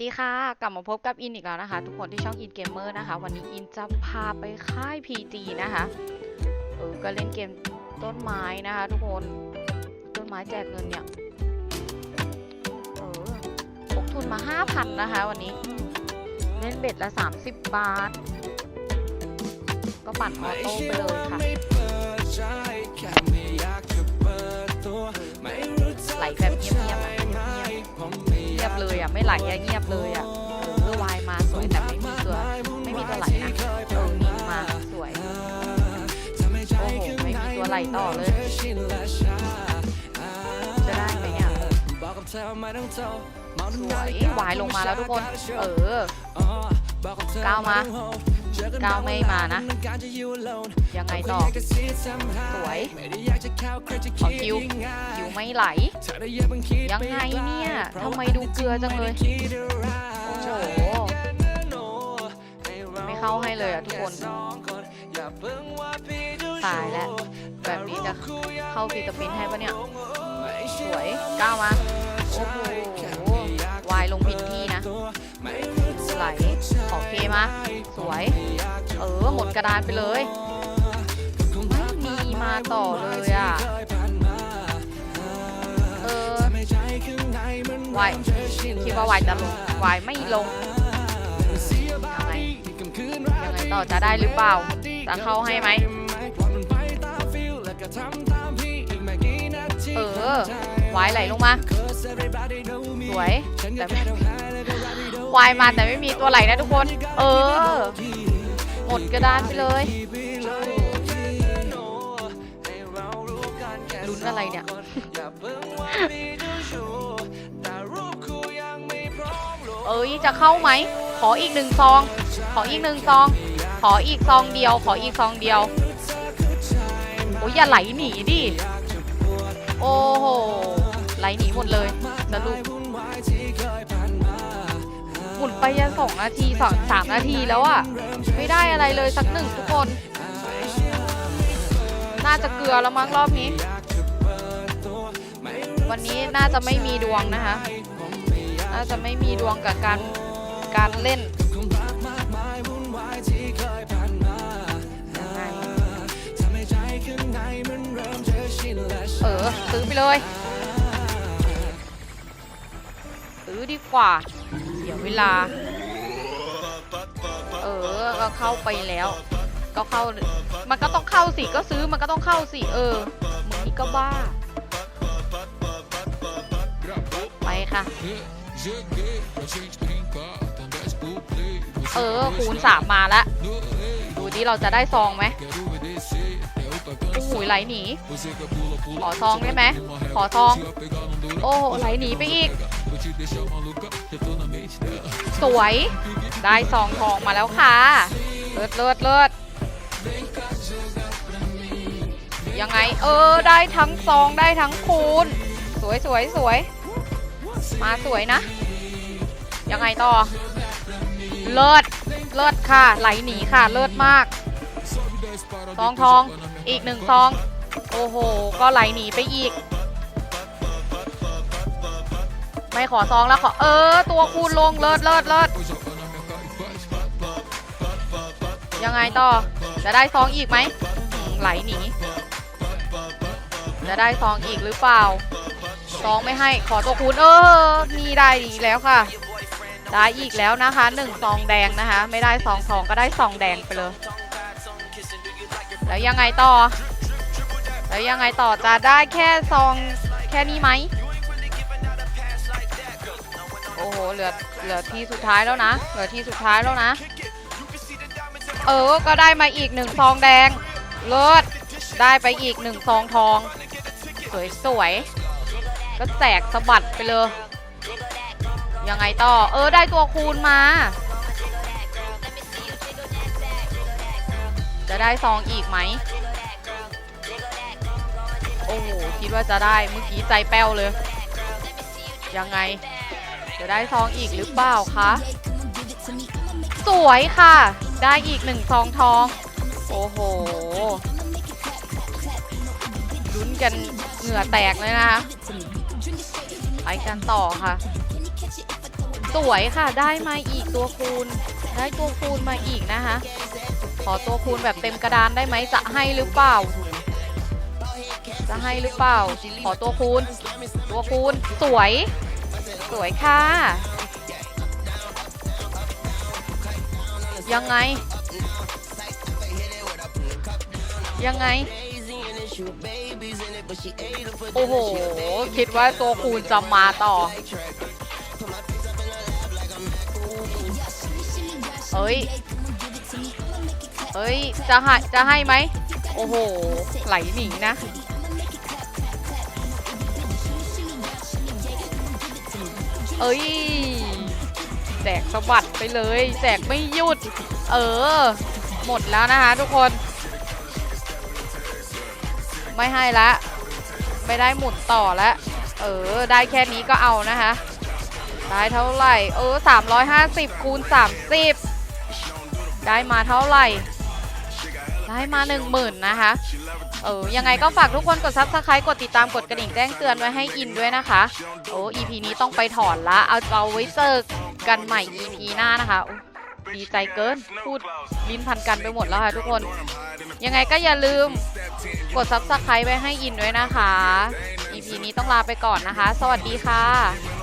ดีค่ะ กลับมาพบกับอินอีกแล้วนะคะ ทุกคนที่ช่องอินเกมเมอร์นะคะ วันนี้อินจะพาไปค่าย PG นะคะเออก็เล่นเกมต้นไม้นะคะ ทุกคนต้นไม้แจกเงินเนี่ยเออพกทุนมา 5,000 นะคะ วันนี้ เล่นเบ็ดละ 30 บาท ก็ปั่นออโต้ไปเลยค่ะไหลแบบเงียบ ไม่ไหลอะเงียบเลยอะเออวายมาสวยแต่ไม่มีตัวไม่มีตัวไหลนะเออมีมาสวยโอ้โหไม่มีตัวไหลต่อเลย จะได้ไหมเนี่ยสวยวายลงมาแล้วทุกคน เออก้าวมา ก้าวไม่มานะ ยังไงต่อ สวยขอคิวคิวไม่ไหล ยังไงเนี่ย ทำไมดูเกลือจังเลย โอ้โห ไม่เข้าให้เลยอะทุกคน ตายแล้ว แบบนี้จะเข้าฟีตาปินให้ปะเนี่ย สวย ก้าวมา โอ้โหวายลงผิดที่นะ ไหลขอเคมาสวย เออ หมดกระดานไปเลย ไม่มีมาต่อเลยอะ เออวายคิดว่าวายจะลงวายไม่ลงยังไงยังไงต่อจะได้หรือเปล่า จะเข้าให้ไหมเออวายไหลลงมา สวย แต่ไม่วายมาแต่ไม่มีตัวไหลนะทุกคน เออ หมดกระดานไปเลยลุ้นอะไรเนี่ยเอ้ยจะเข้าไหม ขออีกหนึ่งซอง ขออีกหนึ่งซอง ขออีกซองเดียว ขออีกซองเดียว โอ้ยอย่าไหลหนีดิ โอ้โห ไหลหนีหมดเลยสรุปหมุนไปยันสองนาทีสองสามนาทีแล้วอะไม่ได้อะไรเลยสักหนึ่งทุกคน น่าจะเกลือแล้วมั้งรอบนี้ วันนี้น่าจะไม่มีดวงนะคะ น่าจะไม่มีดวงกับการการเล่นเออซื้อไปเลย อดีกว่าเสียวเวลา เออ ก็เข้าไปแล้ว ก็เข้า มันก็ต้องเข้าสิ ก็ซื้อ มันก็ต้องเข้าสิ เออ มึงนี่ก็บ้า ไปค่ะ เออ คูณสามมาแล้วดูดิเราจะได้ซองไหมโอ้โหไหลหนี ขอซองได้ไหม ขอซอง โอ้โหไหลหนีไปอีก สวย ได้ซองทองมาแล้วค่ะ เลิศเลิศเลิศยังไง เออ ได้ทั้งซองได้ทั้งคูณ สวยสวยสวย มาสวยนะ ยังไงต่อ เลิศ เลิศค่ะ ไหลหนีค่ะ เลิศมาก ซองทอง อีกหนึ่งซอง โอ้โห ก็ไหลหนีไปอีก ไม่ขอซองแล้วขอ เออ ตัวคูณลงเลิศเลิศเลิศยังไงต่อ จะได้ซองอีกไหม ไหลหนี จะได้ซองอีกหรือเปล่า ซองไม่ให้ ขอตัวคูณเออนี่ได้อีกแล้วค่ะ ได้อีกแล้วนะคะหนึ่งซองแดงนะคะ ไม่ได้ซองทองก็ได้ซองแดงไปเลย แล้วยังไงต่อ แล้วยังไงต่อ จะได้แค่ซองแค่นี้ไหม โอ้โห เหลือ เหลือที่สุดท้ายแล้วนะ เหลือที่สุดท้ายแล้วนะ เออ ก็ได้มาอีกหนึ่งซองแดง เลิศ ได้ไปอีกหนึ่งซองทอง สวยๆก็แจกสะบัดไปเลย ยังไงต่อ เออ ได้ตัวคูณมา จะได้ซองอีกไหม โอ้โห คิดว่าจะได้ เมื่อกี้ใจแป้วเลย ยังไง จะได้ซองอีกหรือเปล่าคะ สวยค่ะ ได้อีกหนึ่งซองทอง โอ้โหลุ้นกันเหงื่อแตกเลยนะคะไปกันต่อค่ะ สวยค่ะ ได้มาอีกตัวคูณ ได้ตัวคูณมาอีกนะคะ ขอตัวคูณแบบเต็มกระดานได้ไหมจะให้หรือเปล่า จะให้หรือเปล่า ขอตัวคูณ ตัวคูณสวย สวยค่ะ ยังไง ยังไง โอ้โห คิดว่าตัวคูณจะมาต่อ เอ้ย เอ้ย จะให้ จะให้ไหม โอ้โห ไหลหนีนะ เอ้ยแจกสะบัดไปเลยแจกไม่หยุด เออ หมดแล้วนะคะทุกคน ไม่ให้ละ ไม่ได้หมุนต่อแล้วเออ ได้แค่นี้ก็เอานะคะ ได้เท่าไหร่ เออ 350 คูณ 30 ได้มาเท่าไหร่ ได้มา10,000นะคะ เออ ยังไงก็ฝากทุกคนกด subscribe กดติดตามกดกระดิ่งแจ้งเตือนไว้ให้อินด้วยนะคะ โอ้ EP นี้ต้องไปถอนละ เอาเอาไว้เจอกันใหม่ EP หน้านะคะดีใจเกิน พูดลิ้นพันกันไปหมดแล้วค่ะทุกคน ยังไงก็อย่าลืมกด subscribe ไว้ให้อินด้วยนะคะ EP นี้ต้องลาไปก่อนนะคะ สวัสดีค่ะ